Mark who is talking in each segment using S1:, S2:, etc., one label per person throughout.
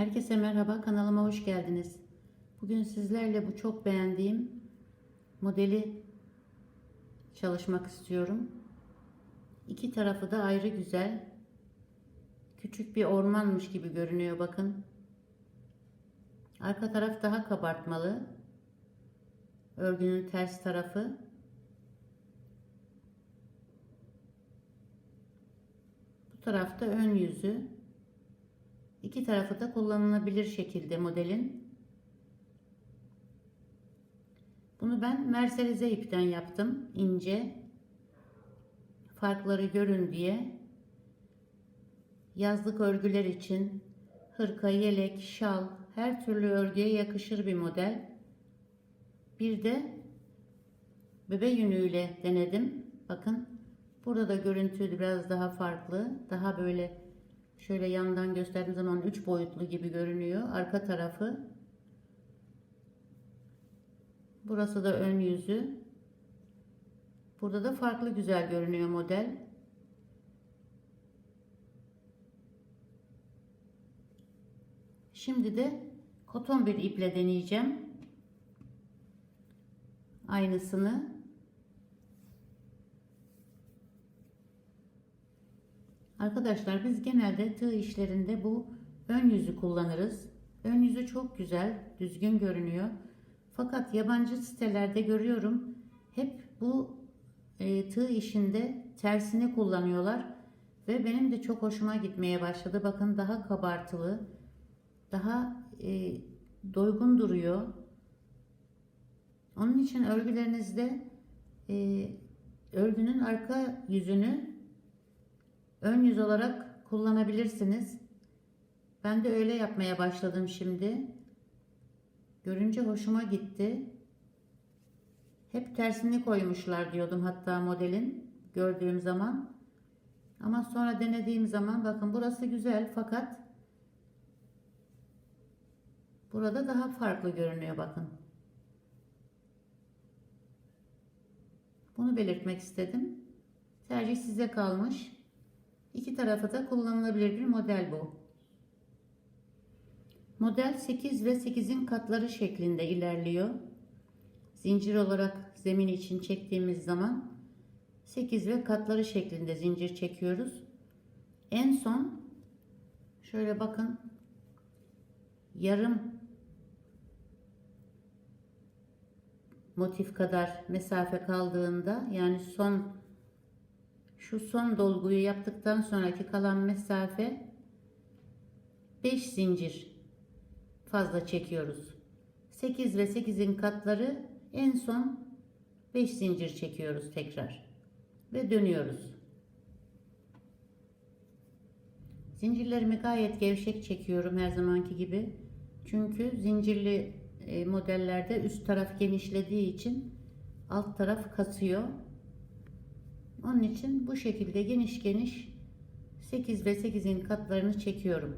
S1: Herkese merhaba, kanalıma hoş geldiniz. Bugün sizlerle bu çok beğendiğim modeli çalışmak istiyorum. İki tarafı da ayrı güzel. Küçük bir ormanmış gibi görünüyor bakın. Arka taraf daha kabartmalı. Örgünün ters tarafı. Bu tarafta ön yüzü. İki tarafı da kullanılabilir şekilde modelin. Bunu ben merserize ipten yaptım. ince. Farkları görün diye. Yazlık örgüler için hırka, yelek, şal her türlü örgüye yakışır bir model. Bir de bebe yünüyle denedim. Bakın burada da görüntü biraz daha farklı. Daha böyle Şöyle yandan gösterdiğim zaman 3 boyutlu gibi görünüyor. Arka tarafı. Burası da ön yüzü. Burada da farklı güzel görünüyor model. Şimdi de koton bir iple deneyeceğim. Aynısını Arkadaşlar biz genelde tığ işlerinde bu ön yüzü kullanırız. Ön yüzü çok güzel, düzgün görünüyor. Fakat yabancı sitelerde görüyorum hep bu e, tığ işinde tersini kullanıyorlar. Ve benim de çok hoşuma gitmeye başladı. Bakın daha kabartılı, daha e, doygun duruyor. Onun için örgülerinizde e, örgünün arka yüzünü ön yüz olarak kullanabilirsiniz. Ben de öyle yapmaya başladım şimdi. Görünce hoşuma gitti. Hep tersini koymuşlar diyordum hatta modelin gördüğüm zaman. Ama sonra denediğim zaman bakın burası güzel fakat burada daha farklı görünüyor bakın. Bunu belirtmek istedim. Tercih size kalmış. İki tarafı da kullanılabilir bir model bu. Model 8 ve 8'in katları şeklinde ilerliyor. Zincir olarak zemin için çektiğimiz zaman 8 ve katları şeklinde zincir çekiyoruz. En son şöyle bakın yarım motif kadar mesafe kaldığında yani son şu son dolguyu yaptıktan sonraki kalan mesafe 5 zincir fazla çekiyoruz. 8 ve 8'in katları en son 5 zincir çekiyoruz tekrar ve dönüyoruz. Zincirlerimi gayet gevşek çekiyorum her zamanki gibi. Çünkü zincirli e, modellerde üst taraf genişlediği için alt taraf kasıyor. Onun için bu şekilde geniş geniş 8 ve 8'in katlarını çekiyorum.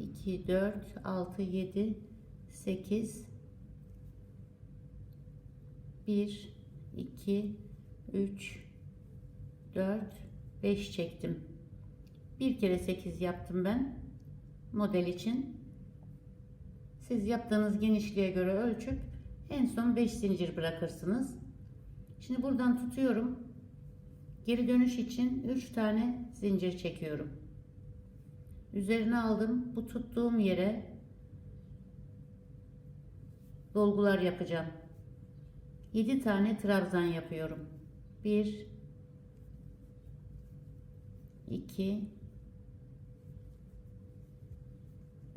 S1: 2, 4, 6, 7, 8, 1, 2, 3, 4, 5 çektim. Bir kere 8 yaptım ben model için. Siz yaptığınız genişliğe göre ölçüp en son 5 zincir bırakırsınız. Şimdi buradan tutuyorum. Geri dönüş için 3 tane zincir çekiyorum. Üzerine aldım. Bu tuttuğum yere dolgular yapacağım. 7 tane trabzan yapıyorum. 1 2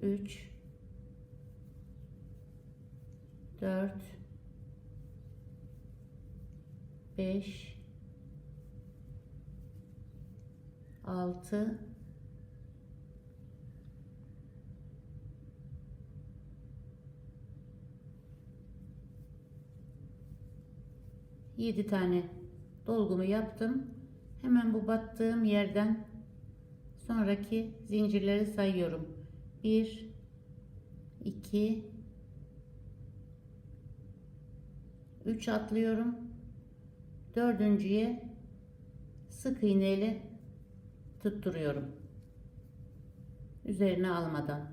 S1: 3 4 5 6 7 tane dolgumu yaptım. Hemen bu battığım yerden sonraki zincirleri sayıyorum. 1 2 3 atlıyorum dördüncüye sık iğneyle tutturuyorum. Üzerine almadan.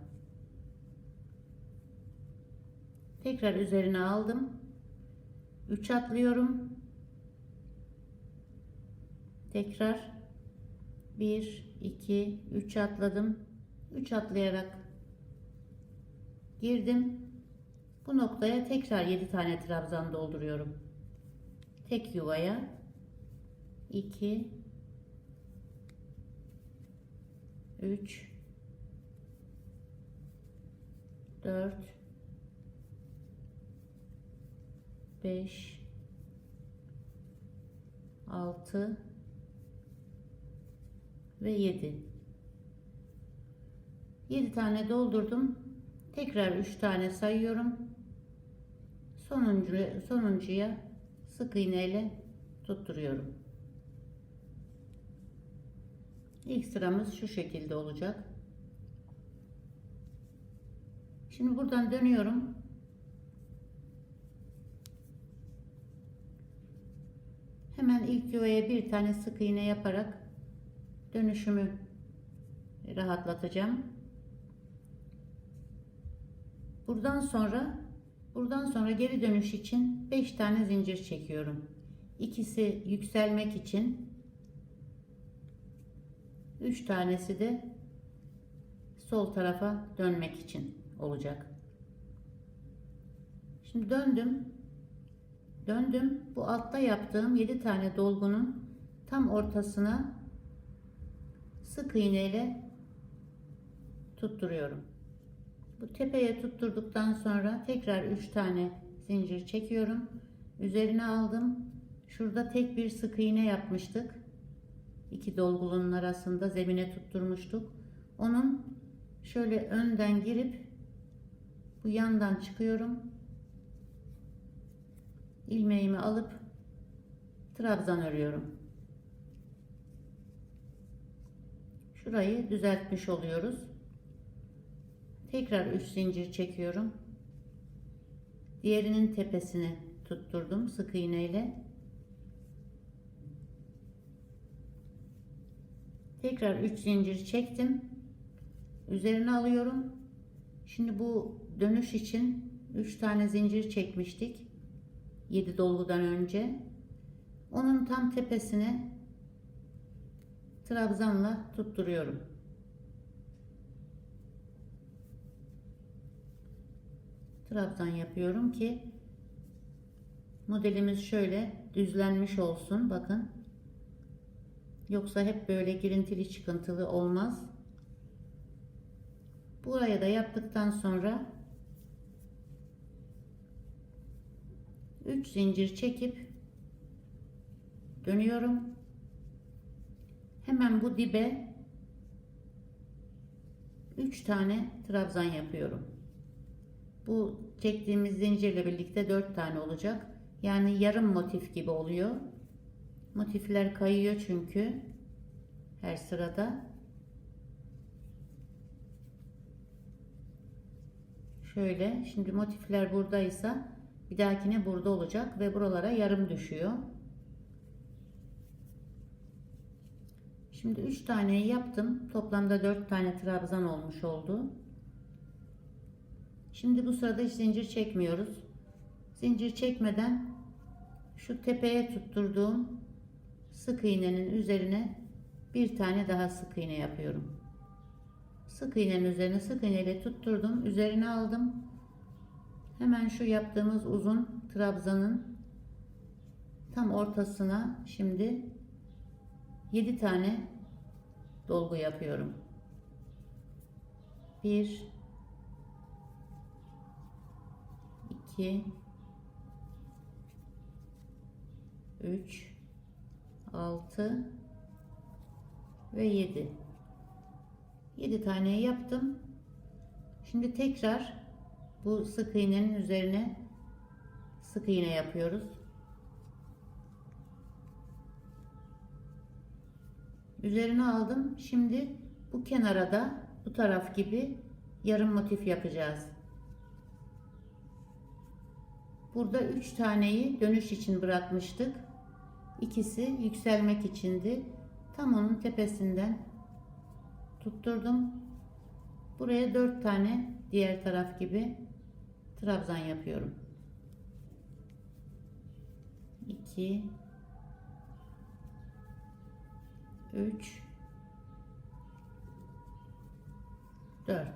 S1: Tekrar üzerine aldım. 3 atlıyorum. Tekrar 1 2 3 atladım. 3 atlayarak girdim. Bu noktaya tekrar 7 tane trabzan dolduruyorum. Tek yuvaya. 2 3 4 5 6 ve 7 7 tane doldurdum. Tekrar 3 tane sayıyorum. Sonuncu sonuncuya sık iğne ile tutturuyorum. İlk sıramız şu şekilde olacak. Şimdi buradan dönüyorum. Hemen ilk yuvaya bir tane sık iğne yaparak dönüşümü rahatlatacağım. Buradan sonra buradan sonra geri dönüş için 5 tane zincir çekiyorum. İkisi yükselmek için 3 tanesi de sol tarafa dönmek için olacak. Şimdi döndüm. Döndüm. Bu altta yaptığım 7 tane dolgunun tam ortasına sık iğne ile tutturuyorum. Bu tepeye tutturduktan sonra tekrar 3 tane zincir çekiyorum. Üzerine aldım. Şurada tek bir sık iğne yapmıştık. İki dolgulunun arasında zemine tutturmuştuk. Onun şöyle önden girip bu yandan çıkıyorum ilmeğimi alıp trabzan örüyorum. Şurayı düzeltmiş oluyoruz. Tekrar 3 zincir çekiyorum. Diğerinin tepesine tutturdum sık iğne ile. Tekrar 3 zincir çektim. Üzerine alıyorum. Şimdi bu dönüş için 3 tane zincir çekmiştik. 7 dolgudan önce onun tam tepesine trabzanla tutturuyorum. Trabzan yapıyorum ki modelimiz şöyle düzlenmiş olsun. Bakın. Yoksa hep böyle girintili çıkıntılı olmaz. Buraya da yaptıktan sonra 3 zincir çekip dönüyorum. Hemen bu dibe 3 tane trabzan yapıyorum. Bu çektiğimiz zincirle birlikte 4 tane olacak. Yani yarım motif gibi oluyor. Motifler kayıyor çünkü her sırada. Şöyle şimdi motifler buradaysa bir dahakine burada olacak ve buralara yarım düşüyor. Şimdi 3 tane yaptım. Toplamda 4 tane trabzan olmuş oldu. Şimdi bu sırada hiç zincir çekmiyoruz. Zincir çekmeden şu tepeye tutturduğum sık iğnenin üzerine bir tane daha sık iğne yapıyorum. Sık iğnenin üzerine sık iğneyle tutturdum. Üzerine aldım. Hemen şu yaptığımız uzun trabzanın tam ortasına şimdi 7 tane dolgu yapıyorum. 1 2 3 6 ve 7 7 tane yaptım. Şimdi tekrar bu sık iğnenin üzerine sık iğne yapıyoruz. Üzerine aldım. Şimdi bu kenara da bu taraf gibi yarım motif yapacağız. Burada 3 taneyi dönüş için bırakmıştık. İkisi yükselmek içindi. Tam onun tepesinden tutturdum. Buraya 4 tane diğer taraf gibi trabzan yapıyorum. 2 3 4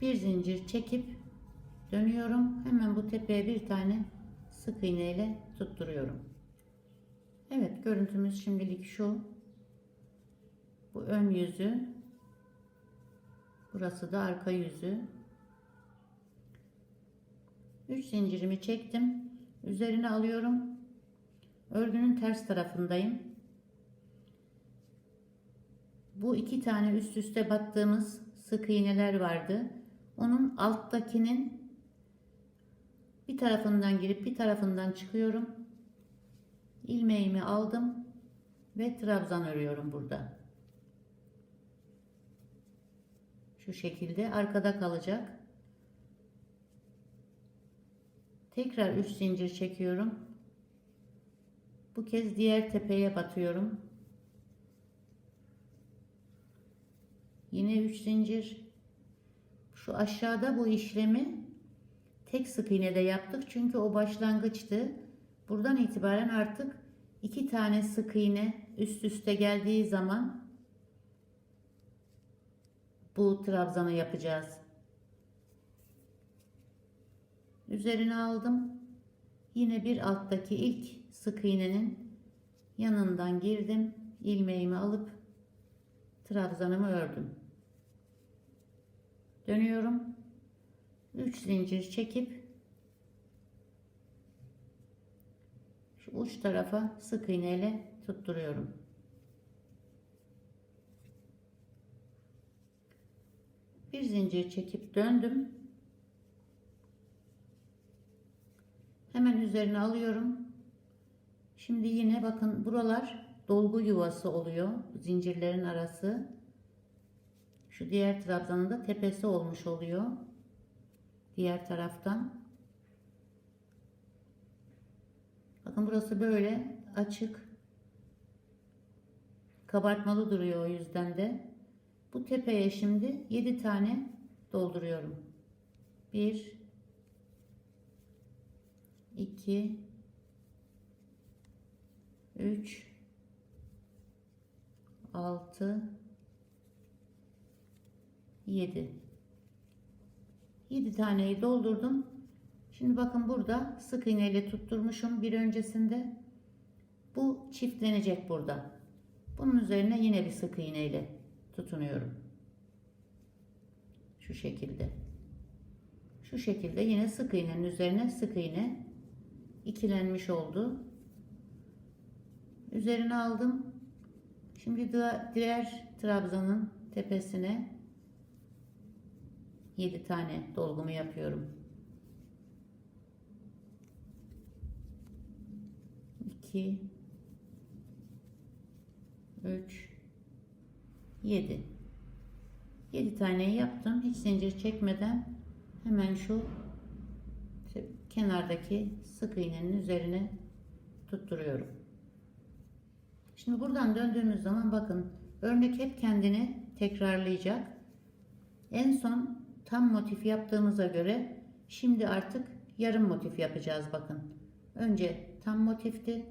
S1: bir zincir çekip dönüyorum. Hemen bu tepeye bir tane sık iğne ile tutturuyorum. Evet görüntümüz şimdilik şu. Bu ön yüzü. Burası da arka yüzü. 3 zincirimi çektim. Üzerine alıyorum. Örgünün ters tarafındayım. Bu iki tane üst üste battığımız sık iğneler vardı. Onun alttakinin bir tarafından girip bir tarafından çıkıyorum. İlmeğimi aldım ve trabzan örüyorum burada. Şu şekilde arkada kalacak. Tekrar 3 zincir çekiyorum. Bu kez diğer tepeye batıyorum. Yine 3 zincir. Şu aşağıda bu işlemi tek sık iğnede yaptık. Çünkü o başlangıçtı. Buradan itibaren artık iki tane sık iğne üst üste geldiği zaman bu trabzanı yapacağız. Üzerine aldım. Yine bir alttaki ilk sık iğnenin yanından girdim. ilmeğimi alıp trabzanımı ördüm. Dönüyorum. 3 zincir çekip şu uç tarafa sık iğne ile tutturuyorum. Bir zincir çekip döndüm. Hemen üzerine alıyorum. Şimdi yine bakın buralar dolgu yuvası oluyor. Zincirlerin arası. Şu diğer trabzanın da tepesi olmuş oluyor. Diğer taraftan. Bakın burası böyle açık. Kabartmalı duruyor o yüzden de. Bu tepeye şimdi 7 tane dolduruyorum. 1 2 3 6 7 7 taneyi doldurdum. Şimdi bakın burada sık iğne ile tutturmuşum bir öncesinde. Bu çiftlenecek burada. Bunun üzerine yine bir sık iğne ile tutunuyorum. Şu şekilde. Şu şekilde yine sık iğnenin üzerine sık iğne ikilenmiş oldu. Üzerine aldım. Şimdi diğer trabzanın tepesine 7 tane dolgumu yapıyorum. 2 3 7 7 tane yaptım. Hiç zincir çekmeden hemen şu kenardaki sık iğnenin üzerine tutturuyorum. Şimdi buradan döndüğümüz zaman bakın örnek hep kendini tekrarlayacak. En son tam motif yaptığımıza göre şimdi artık yarım motif yapacağız bakın. Önce tam motifti.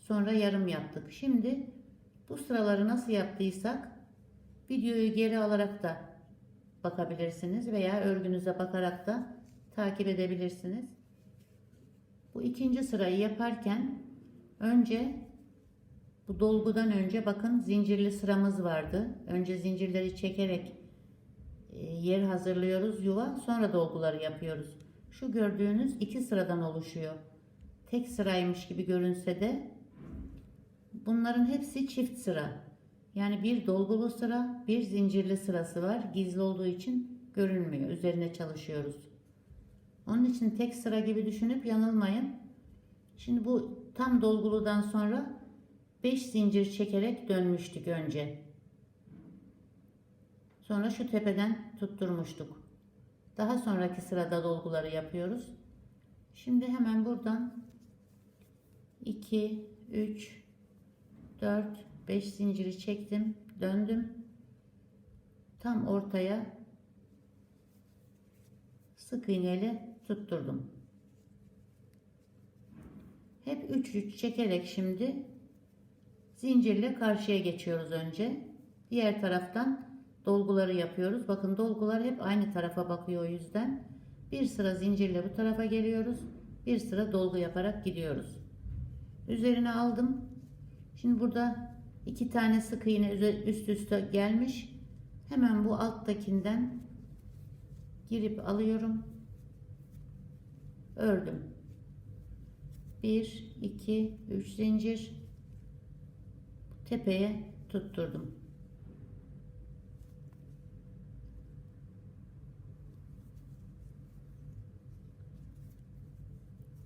S1: Sonra yarım yaptık. Şimdi bu sıraları nasıl yaptıysak videoyu geri alarak da bakabilirsiniz veya örgünüze bakarak da takip edebilirsiniz. Bu ikinci sırayı yaparken önce bu dolgudan önce bakın zincirli sıramız vardı. Önce zincirleri çekerek yer hazırlıyoruz yuva sonra dolguları yapıyoruz. Şu gördüğünüz iki sıradan oluşuyor. Tek sıraymış gibi görünse de bunların hepsi çift sıra. Yani bir dolgulu sıra, bir zincirli sırası var. Gizli olduğu için görünmüyor. Üzerine çalışıyoruz. Onun için tek sıra gibi düşünüp yanılmayın. Şimdi bu tam dolguludan sonra 5 zincir çekerek dönmüştük önce. Sonra şu tepeden tutturmuştuk. Daha sonraki sırada dolguları yapıyoruz. Şimdi hemen buradan 2 3 4 5 zinciri çektim, döndüm. tam ortaya sık iğneyle tutturdum. Hep 3 3 çekerek şimdi zincirle karşıya geçiyoruz önce. Diğer taraftan dolguları yapıyoruz. Bakın dolgular hep aynı tarafa bakıyor o yüzden. Bir sıra zincirle bu tarafa geliyoruz. Bir sıra dolgu yaparak gidiyoruz. Üzerine aldım. Şimdi burada iki tane sık iğne üst üste gelmiş. Hemen bu alttakinden girip alıyorum. Ördüm. 1 2 3 zincir tepeye tutturdum.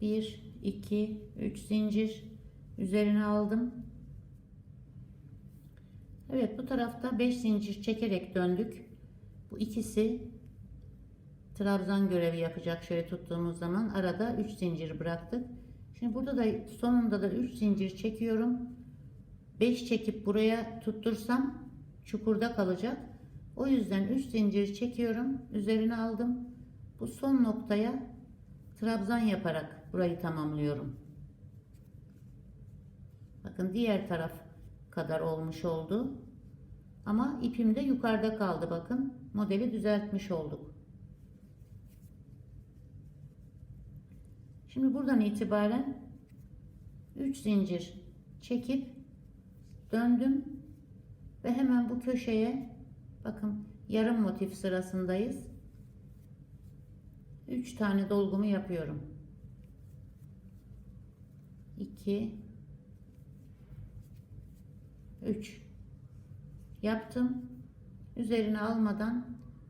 S1: Bir, iki, üç zincir üzerine aldım. Evet bu tarafta 5 zincir çekerek döndük. Bu ikisi trabzan görevi yapacak şöyle tuttuğumuz zaman arada 3 zincir bıraktık. Şimdi burada da sonunda da 3 zincir çekiyorum. 5 çekip buraya tuttursam çukurda kalacak. O yüzden 3 zincir çekiyorum. Üzerine aldım. Bu son noktaya trabzan yaparak burayı tamamlıyorum. Bakın diğer taraf kadar olmuş oldu. Ama ipim de yukarıda kaldı bakın. Modeli düzeltmiş olduk. Şimdi buradan itibaren 3 zincir çekip döndüm ve hemen bu köşeye bakın yarım motif sırasındayız. 3 tane dolgumu yapıyorum. 2 3 yaptım. Üzerine almadan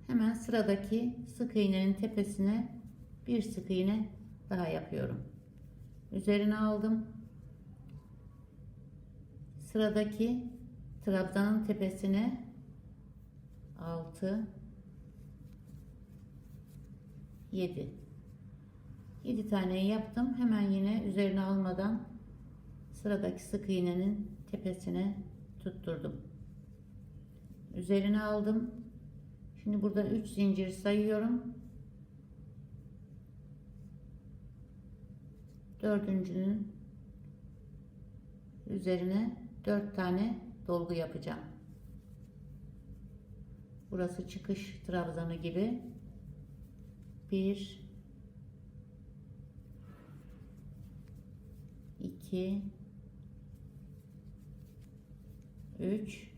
S1: hemen sıradaki sık iğnenin tepesine bir sık iğne daha yapıyorum. Üzerine aldım. Sıradaki trabzanın tepesine 6 7 7 tane yaptım. Hemen yine üzerine almadan sıradaki sık iğnenin tepesine tutturdum. Üzerine aldım. Şimdi burada 3 zincir sayıyorum. Dördüncünün üzerine 4 tane dolgu yapacağım. Burası çıkış trabzanı gibi. 1 2 3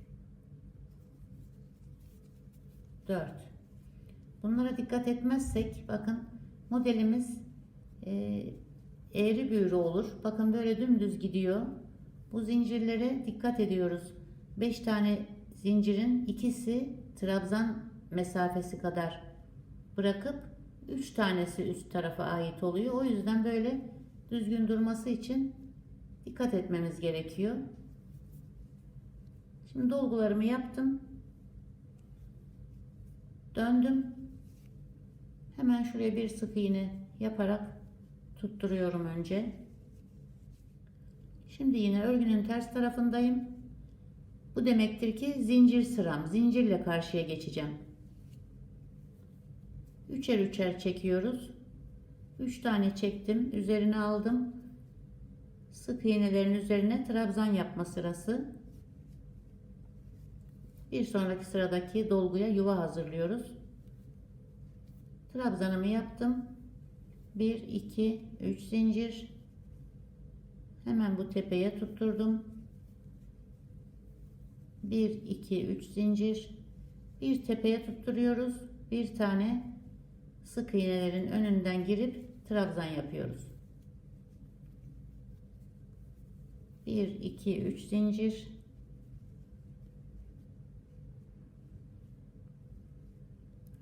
S1: 4 Bunlara dikkat etmezsek bakın modelimiz e, eğri büğrü olur. Bakın böyle dümdüz gidiyor. Bu zincirlere dikkat ediyoruz. 5 tane zincirin ikisi trabzan mesafesi kadar bırakıp 3 tanesi üst tarafa ait oluyor. O yüzden böyle düzgün durması için dikkat etmemiz gerekiyor. Şimdi dolgularımı yaptım. Döndüm. Hemen şuraya bir sık iğne yaparak tutturuyorum önce. Şimdi yine örgünün ters tarafındayım. Bu demektir ki zincir sıram. Zincirle karşıya geçeceğim. Üçer üçer çekiyoruz. Üç tane çektim. Üzerine aldım. Sık iğnelerin üzerine trabzan yapma sırası. Bir sonraki sıradaki dolguya yuva hazırlıyoruz. Trabzanımı yaptım. 1 2 3 zincir. Hemen bu tepeye tutturdum. 1 2 3 zincir. Bir tepeye tutturuyoruz. Bir tane sık iğnelerin önünden girip trabzan yapıyoruz. 1 2 3 zincir.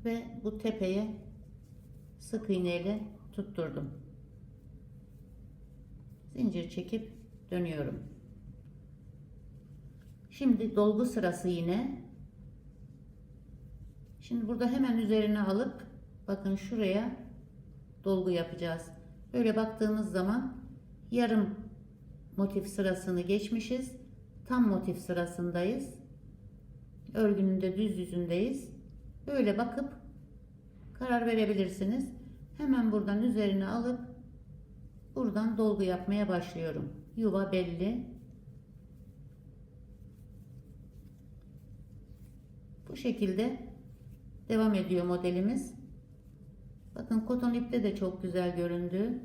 S1: ve bu tepeye sık iğneyle tutturdum. Zincir çekip dönüyorum. Şimdi dolgu sırası yine. Şimdi burada hemen üzerine alıp bakın şuraya dolgu yapacağız. Böyle baktığımız zaman yarım motif sırasını geçmişiz. Tam motif sırasındayız. Örgünün de düz yüzündeyiz. Böyle bakıp karar verebilirsiniz. Hemen buradan üzerine alıp buradan dolgu yapmaya başlıyorum. Yuva belli. Bu şekilde devam ediyor modelimiz. Bakın koton ipte de çok güzel göründü.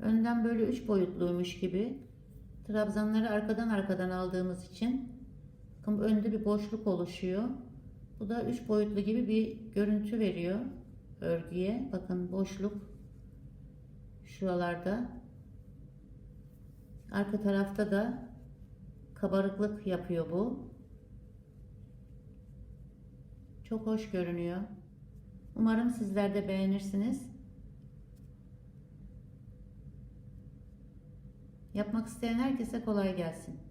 S1: Önden böyle üç boyutluymuş gibi. Trabzanları arkadan arkadan aldığımız için bakın önde bir boşluk oluşuyor. Bu da üç boyutlu gibi bir görüntü veriyor örgüye. Bakın boşluk şuralarda. Arka tarafta da kabarıklık yapıyor bu. Çok hoş görünüyor. Umarım sizler de beğenirsiniz. Yapmak isteyen herkese kolay gelsin.